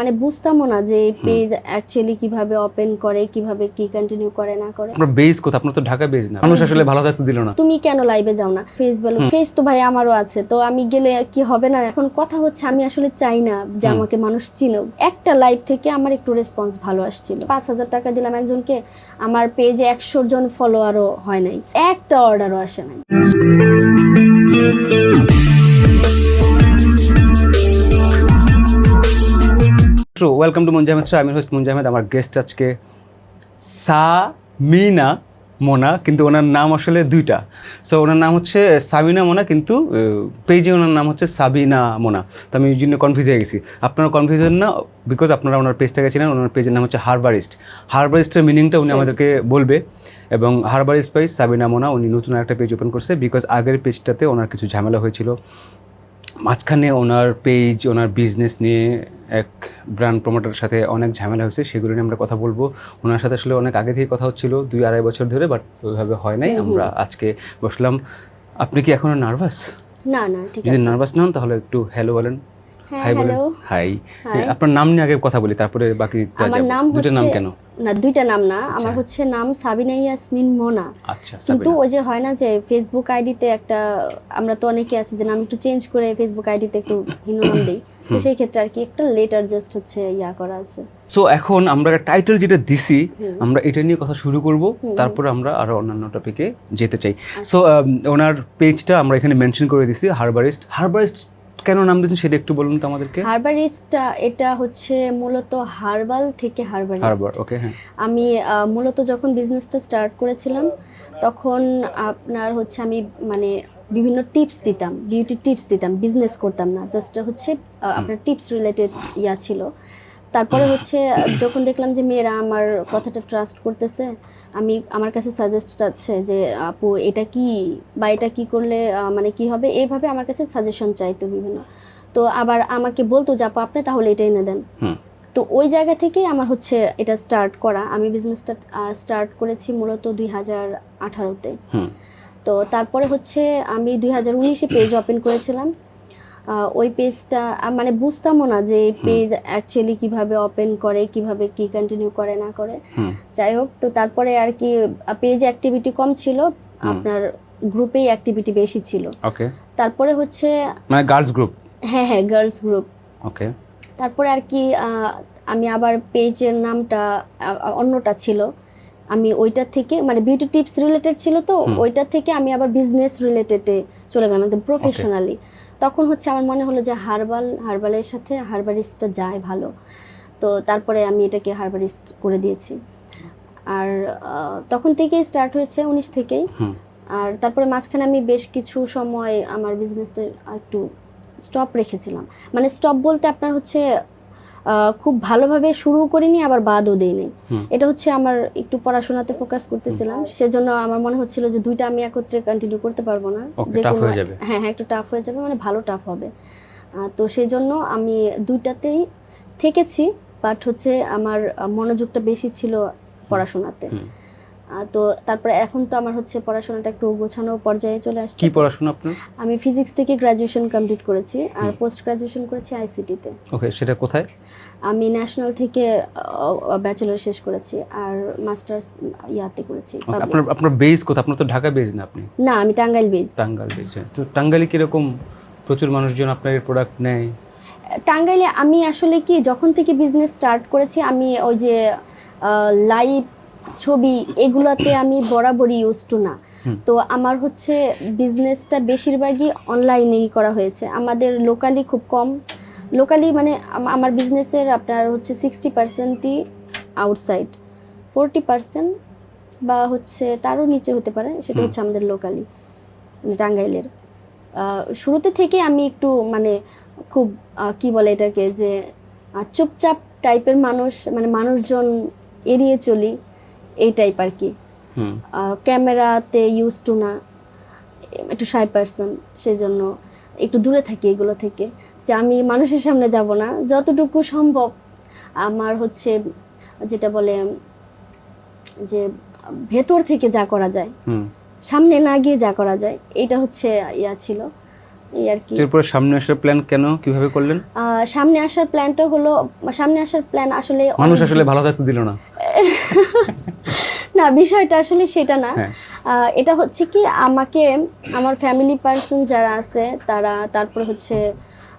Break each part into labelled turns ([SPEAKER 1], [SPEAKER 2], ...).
[SPEAKER 1] মানে বুঝতামও না যে পেজ অ্যাকচুয়ালি কীভাবে ওপেন করে কীভাবে কি কন্টিনিউ করে না করে।
[SPEAKER 2] আপনার বেস কোথা আপনার তো ঢাকা বেস না। মানুষ আসলে ভালো থাকতে দিল না।
[SPEAKER 1] তুমি কেন লাইভে যাও না? ফেস বলো। ফেস তো ভাই আমারও আছে। তো আমি গেলে কি হবে না? এখন কথা হচ্ছে আমি আসলে চাই না যে আমাকে মানুষ চিনুক একটা লাইভ থেকে আমার একটু রেসপন্স ভালো আসছিল। পাঁচ হাজার টাকা দিলাম একজনকে আমার পেজে একশো জন ফলোয়ারও হয় নাই। একটা অর্ডারও আসে নাই।
[SPEAKER 2] True welcome to Munjamed show আমি হোস্ট মুনজামেদ আমার গেস্ট আজকে সামিনা মোনা কিন্তু ওনার নাম আসলে দুইটা। সো ওনার নাম হচ্ছে সাবিনা মোনা কিন্তু পেজে ওনার নাম হচ্ছে সাবিনা মোনা তো আমি ওই জন্য কনফিউজ হয়ে গেছি। আপনারা কনফিউজ হন না বিকজ আপনারা ওনার পেজটাকে ছিলেন ওনার পেজের নাম হচ্ছে হারবারিস্ট হারবারিস্টের মিনিংটা উনি আমাদেরকে বলবে। এবং হারবারিস্ট পেজ সাবিনা মোনা উনি নতুন একটা পেজ ওপেন করছে বিকজ আগের পেজটাতে ওনার কিছু ঝামেলা হয়েছিল। মাঝখানে ওনার পেজ ওনার বিজনেস নিয়ে এক ব্র্যান্ড প্রমোটারের সাথে অনেক ঝামেলা হয়েছে সেগুলো নিয়ে আমরা কথা বলব। ওনার সাথে আসলে অনেক আগে থেকে কথা হচ্ছিল দুই আড়াই বছর ধরে বাট ওইভাবে হয় নাই। আমরা আজকে বসলাম। আপনি কি এখনও নার্ভাস
[SPEAKER 1] না না ঠিক
[SPEAKER 2] যদি
[SPEAKER 1] আছে।
[SPEAKER 2] নার্ভাস নন তাহলে একটু হ্যালো বলেন। হাই বলেন।
[SPEAKER 1] হ্যালো
[SPEAKER 2] হাই আপনার নাম নিয়ে আগে কথা বলি তারপরে বাকি
[SPEAKER 1] আমার নাম
[SPEAKER 2] দুটো নাম কেন?
[SPEAKER 1] না দুইটা নাম না আমার
[SPEAKER 2] আচ্ছা।
[SPEAKER 1] হচ্ছে নাম সাবিনা ইয়াসমিন মোনা।
[SPEAKER 2] আচ্ছা
[SPEAKER 1] কিন্তু ওই যে হয় না যে ফেসবুক আইডিতে একটা আমরা তো অনেকে আছে যে নাম একটু চেঞ্জ করে ফেসবুক আইডিতে একটু ভিন্ন নাম দিই। তো সেই ক্ষেত্রে আর কি একটা লেটার জাস্ট হচ্ছে ইয়া করা আছে।
[SPEAKER 2] সো এখন আমরা টাইটেল যেটা দিছি আমরা এটা নিয়ে কথা শুরু করব তারপর আমরা আরও অন্যান্য টপিকে যেতে চাই। সো ওনার পেজটা আমরা এখানে মেনশন করে দিছি হারবারিস্ট হারবারিস্ট কেন নাম দিয়েছেন সেটা একটু বলুন তো আমাদেরকে।
[SPEAKER 1] হারবারিস্ট এটা হচ্ছে মূলত হার্বাল থেকে হারবারিস্ট।
[SPEAKER 2] হারবার ওকে হ্যাঁ।
[SPEAKER 1] আমি মূলত যখন বিজনেসটা স্টার্ট করেছিলাম তখন আপনার হচ্ছে আমি মানে বিভিন্ন টিপস দিতাম বিউটি টিপস দিতাম বিজনেস করতাম না জাস্ট হচ্ছে আপনার টিপস রিলেটেড ইয়া ছিল। তারপরে হচ্ছে যখন দেখলাম যে মেয়েরা আমার কথাটা ট্রাস্ট করতেছে আমি আমার কাছে সাজেস্ট চাচ্ছে যে আপু এটা কি বা এটা কি করলে মানে কি হবে? এইভাবে আমার কাছে সাজেশন চাইতো বিভিন্ন। তো আবার আমাকে বলতো যে আপু আপনি তাহলে এটা এনে দেন। তো ওই জায়গা থেকেই আমার হচ্ছে এটা স্টার্ট করা। আমি বিজনেসটা স্টার্ট করেছি মূলত দুই হাজার আঠারোতে। তো তারপরে হচ্ছে আমি দুই হাজার উনিশে পেজ ওপেন করেছিলাম। ওই পেজটা মানে বুঝতামও না যে পেজ অ্যাকচুয়ালি কীভাবে ওপেন করে কীভাবে কি কন্টিনিউ করে না করে। যাই হোক তো তারপরে আর কি পেজ অ্যাক্টিভিটি কম ছিল আপনার গ্রুপেই অ্যাক্টিভিটি বেশি ছিল।
[SPEAKER 2] ওকে
[SPEAKER 1] তারপরে হচ্ছে
[SPEAKER 2] মানে গার্লস গ্রুপ
[SPEAKER 1] হ্যাঁ হ্যাঁ গার্লস গ্রুপ
[SPEAKER 2] ওকে
[SPEAKER 1] তারপরে আর কি আমি আবার পেজের নামটা অন্যটা ছিল। আমি ওইটা থেকে মানে বিউটি টিপস রিলেটেড ছিল তো। ওইটা থেকে আমি আবার বিজনেস রিলেটেডে চলে গেলাম একদম প্রফেশনালি তখন হচ্ছে আমার মনে হলো যে হার্বাল হার্বালের সাথে হার্বারিস্টটা যায় ভালো। তো তারপরে আমি এটাকে হার্বারিস্ট করে দিয়েছি। আর তখন থেকেই স্টার্ট হয়েছে উনিশ থেকেই। আর তারপরে মাঝখানে আমি বেশ কিছু সময় আমার বিজনেসটা একটু স্টপ রেখেছিলাম। মানে স্টপ বলতে আপনার হচ্ছে খুব ভালোভাবে শুরু করিনি আবার বাদও দিইনি।
[SPEAKER 2] হুম।
[SPEAKER 1] এটা হচ্ছে আমার একটু পড়াশোনাতে ফোকাস করতেছিলাম। সেজন্য আমার মনে হচ্ছিল যে দুইটা আমি একত্রে কন্টিনিউ করতে পারব না।
[SPEAKER 2] যে কোনো হ্যাঁ
[SPEAKER 1] হ্যাঁ একটু টাফ হয়ে যাবে মানে ভালো টাফ হবে। তো সেই জন্য আমি দুইটাতেই থেকেছি বাট হচ্ছে আমার মনোযোগটা বেশি ছিল পড়াশোনাতে। তো তারপরে এখন তো আমার হচ্ছে পড়াশোনাটা একটু গোছানো পর্যায়ে চলে আসছে।
[SPEAKER 2] কি পড়াশোনা আপনার?
[SPEAKER 1] আমি ফিজিক্স থেকে গ্রাজুয়েশন কমপ্লিট করেছি আর পোস্ট গ্রাজুয়েশন করেছি আইসিটিতে
[SPEAKER 2] ওকে সেটা কোথায়?
[SPEAKER 1] আমি ন্যাশনাল থেকে ব্যাচেলর শেষ করেছি আর মাস্টার্স ইয়াতে করেছি
[SPEAKER 2] আপনার আপনার বেস কোথায়? আপনার তো ঢাকা বেস না আপনি?
[SPEAKER 1] না আমি টাঙ্গাইল বেজ
[SPEAKER 2] টাঙ্গাইল বেস তো টাঙ্গালে কীরকম প্রচুর মানুষজন আপনার প্রোডাক্ট নেয়?
[SPEAKER 1] টাঙ্গাইলে আমি আসলে কি যখন থেকে বিজনেস স্টার্ট করেছি আমি ওই যে লাইভ ছবি এগুলোতে আমি বরাবরই ইউজ টু না। তো আমার হচ্ছে বিজনেসটা বেশিরভাগই অনলাইনেই করা হয়েছে। আমাদের লোকালি খুব কম। লোকালি মানে আমার বিজনেসের আপনার হচ্ছে সিক্সটি পার্সেন্টই আউটসাইড ফোরটি পার্সেন্ট বা হচ্ছে তারও নিচে হতে পারে সেটা হচ্ছে আমাদের লোকালি মানে টাঙ্গাইলের। শুরুতে থেকে আমি একটু মানে খুব কি বলে এটাকে যে চুপচাপ টাইপের মানুষ মানে মানুষজন এড়িয়ে চলি। এই টাইপ আর কি ক্যামেরাতে ইউজ টু না একটু সাই পার্সন সেই জন্য একটু দূরে থাকি এগুলো থেকে যে আমি মানুষের সামনে যাব না। যতটুকু সম্ভব আমার হচ্ছে যেটা বলে যে ভেতর থেকে যা করা যায়
[SPEAKER 2] হুম।
[SPEAKER 1] সামনে না গিয়ে যা করা যায় এটা হচ্ছে ইয়া ছিল। এই আর কি।
[SPEAKER 2] এরপরে সামনে আসার প্ল্যান কেন? কীভাবে করলেন?
[SPEAKER 1] সামনে আসার প্ল্যানটা হলো সামনে আসার প্ল্যান আসলে
[SPEAKER 2] মানুষ আসলে ভালো থাকতে দিল না।
[SPEAKER 1] না বিষয়টা আসলে সেটা না।
[SPEAKER 2] হ্যাঁ।
[SPEAKER 1] এটা হচ্ছে কি আমাকে আমার ফ্যামিলি পার্সন যারা আছে তারা তারপরে হচ্ছে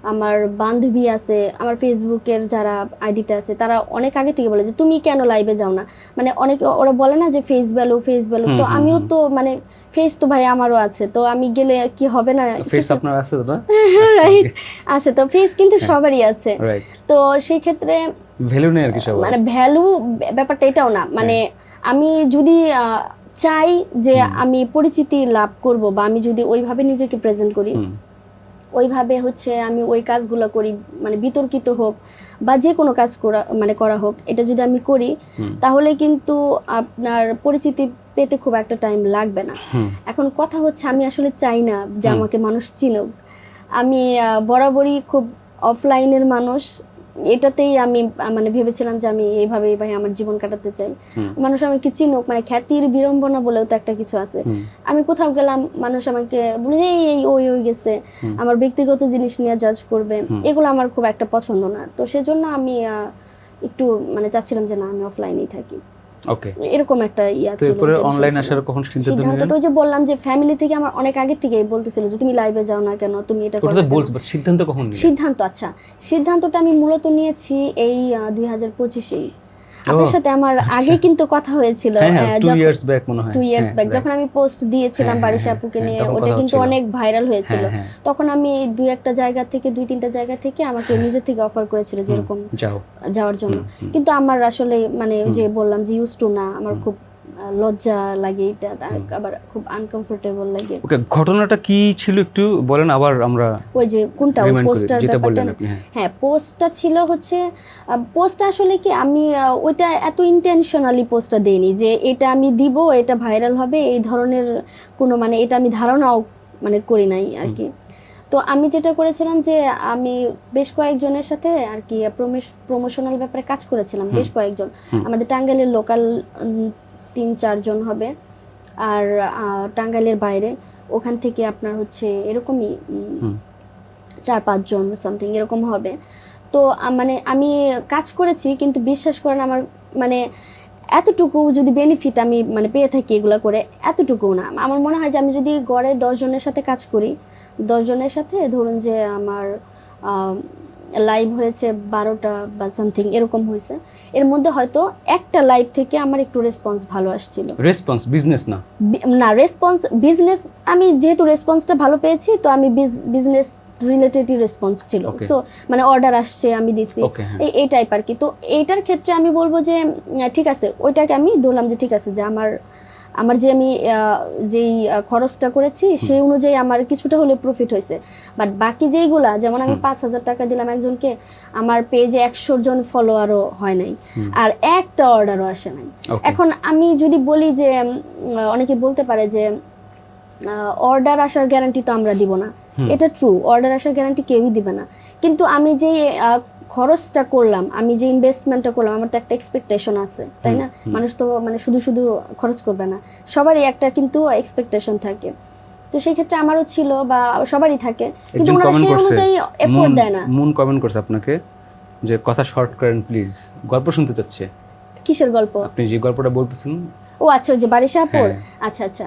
[SPEAKER 1] আমার বান্ধবী আছে আমার ফেসবুকের যারা আইডিতে আছে তারা অনেক আগে থেকে বলে যে তুমি কেন লাইভে যাও না? মানে অনেকে ওরা বলে না যে ফেস ভ্যালু ফেস ভ্যালু তো আমিও তো মানে ফেস তো ভাই আমারও আছে। তো আমি গেলে কি হবে না?
[SPEAKER 2] ফেস আপনার আছে তো
[SPEAKER 1] রাইট আছে। তো ফেস কিন্তু সবারই আছে। তো সেই ক্ষেত্রে
[SPEAKER 2] ভ্যালু নেই আর কি সবার।
[SPEAKER 1] মানে ভ্যালু ব্যাপারটা এটাও না। মানে আমি যদি চাই যে আমি পরিচিতি লাভ করব বা আমি যদি ওইভাবে নিজেকে প্রেজেন্ট করি ওইভাবে হচ্ছে আমি ওই কাজগুলো করি মানে বিতর্কিত হোক বা যে কোনো কাজ করা মানে করা হোক এটা যদি আমি করি তাহলে কিন্তু আপনার পরিচিতি পেতে খুব একটা টাইম লাগবে না। এখন কথা হচ্ছে আমি আসলে চাই না যে আমাকে মানুষ চিনুক। আমি বরাবরই খুব অফলাইনের মানুষ। এটাতেই আমি মানে ভেবেছিলাম যে আমি এইভাবে ভাই আমার জীবন কাটাতে চাই। মানুষ আমাকে চিনুক মানে খ্যাতির বিড়ম্বনা বলেও তো একটা কিছু আছে। আমি কোথাও গেলাম মানুষ আমাকে বলে এই এই ওই ওই গেছে। আমার ব্যক্তিগত জিনিস নিয়ে জাজ করবে। এগুলো আমার খুব একটা পছন্দ না। তো সেজন্য আমি আহ, একটু মানে চাচ্ছিলাম যে না আমি অফলাইনেই থাকি।
[SPEAKER 2] ওকে।
[SPEAKER 1] এরকম একটা ইয়া ছিল
[SPEAKER 2] অনলাইন আসার কখন সিদ্ধান্ত
[SPEAKER 1] সিদ্ধান্তটা ওই যে বললাম যে ফ্যামিলি থেকে আমার অনেক আগে থেকে বলতেছিল যে তুমি লাইভে যাও না কেন? তুমি এটা করো
[SPEAKER 2] ওটা? বলছো সিদ্ধান্ত কখন নিলেন?
[SPEAKER 1] সিদ্ধান্ত আচ্ছা। সিদ্ধান্তটা আমি মূলত নিয়েছি এই দুই হাজার পঁচিশেই। আপনার সাথে আমার আগে কিন্তু কথা হয়েছিল
[SPEAKER 2] হ্যাঁ হ্যাঁ টু
[SPEAKER 1] যখন-
[SPEAKER 2] ইয়ার্স ব্যাক মনে হয়।
[SPEAKER 1] টু ইয়ার্স ব্যাক যখন আমি পোস্ট দিয়েছিলাম বারিশ আপুকে নিয়ে ওটা কিন্তু অনেক ভাইরাল হয়েছিল।
[SPEAKER 2] হ্যাঁ, হ্যাঁ,
[SPEAKER 1] তখন আমি দুই একটা জায়গা থেকে দুই তিনটা জায়গা থেকে আমাকে নিজের থেকে অফার করেছিল যেরকম যাওয়ার জন্য। কিন্তু আমার আসলে মানে যে বললাম যে ইউজ টু না আমার খুব লজ্জা লাগে এটা আবার খুব আনকমফোর্টেবল লাগে।
[SPEAKER 2] ওকে ঘটনাটা কি ছিল একটু বলেন আবার আমরা
[SPEAKER 1] ওই যে কোনটা পোস্টার ব্যাপারটা
[SPEAKER 2] হ্যাঁ।
[SPEAKER 1] হ্যাঁ পোস্টটা ছিল হচ্ছে পোস্টটা আসলে কি আমি ওইটা এত ইন্টেনশনালি পোস্টটা দেইনি যে এটা আমি দিব এটা ভাইরাল হবে এই ধরনের কোনো মানে এটা আমি ধারণাও মানে করি নাই আর কি। তো আমি যেটা করেছিলাম যে আমি বেশ কয়েকজনের সাথে আর কি প্রমোশনাল ব্যাপারে কাজ করেছিলাম বেশ কয়েকজন। আমাদের টাঙ্গাইলের লোকাল তিন চারজন হবে। আর টাঙ্গাইলের বাইরে ওখান থেকে আপনার হচ্ছে এরকমই চার পাঁচজন সামথিং এরকম হবে। তো মানে আমি কাজ করেছি কিন্তু বিশ্বাস করেন আমার মানে এতটুকু যদি বেনিফিট আমি মানে পেয়ে থাকি এগুলো করে এতটুকু না। আমার মনে হয় যে আমি যদি গড়ে দশজনের সাথে কাজ করি দশজনের সাথে ধরুন যে আমার লাইভ হয়েছে বারোটা বা সামথিং এরকম হয়েছে। এর মধ্যে হয়তো একটা লাইভ থেকে আমার একটু রেসপন্স ভালো আসছিল।
[SPEAKER 2] রেসপন্স বিজনেস না?
[SPEAKER 1] না রেসপন্স বিজনেস আমি যেহেতু রেসপন্সটা ভালো পেয়েছি তো আমি বিজনেস রিলেটেডই রেসপন্স ছিল. সো মানে অর্ডার আসছে আমি দিছি।
[SPEAKER 2] হ্যাঁ।
[SPEAKER 1] এই এই টাইপ আর কি। তো এইটার ক্ষেত্রে আমি বলব যে ঠিক আছে ওইটাকে আমি ধরলাম যে ঠিক আছে যে আমার আমার যে আমি যেই খরচটা করেছি সেই অনুযায়ী আমার কিছুটা হলে প্রফিট হয়েছে। বাট বাকি যেইগুলা যেমন আমি পাঁচ হাজার টাকা দিলাম একজনকে আমার পেজে একশো জন ফলোয়ারও হয় নাই। আর একটা অর্ডারও আসে নাই। এখন আমি যদি বলি যে অনেকে বলতে পারে যে অর্ডার আসার গ্যারান্টি তো আমরা দিব না। এটা ট্রু অর্ডার আসার গ্যারান্টি কেউই দিবে না। কিন্তু আমি যে খরচটা করলাম আমি যে ইনভেস্টমেন্টটা করলাম আমার তো একটা এক্সপেকটেশন আছে তাই না? মানুষ তো মানে শুধু শুধু খরচ করবে না সবারই একটা কিন্তু এক্সপেকটেশন থাকে। তো সেই ক্ষেত্রে আমারও ছিল বা সবারই থাকে কিন্তু ওনারা সেই অনুযায়ী এফোর্ট দেয় না।
[SPEAKER 2] মুন কমেন্ট করছে আপনাকে যে কথা শর্ট করেন প্লিজ গল্প শুনতে চাচ্ছে।
[SPEAKER 1] কিসের গল্প?
[SPEAKER 2] আপনি যে গল্পটা বলতেছেন।
[SPEAKER 1] ও আচ্ছা ওই যে বারিশাপুর
[SPEAKER 2] হ্যাঁ।
[SPEAKER 1] আচ্ছা আচ্ছা।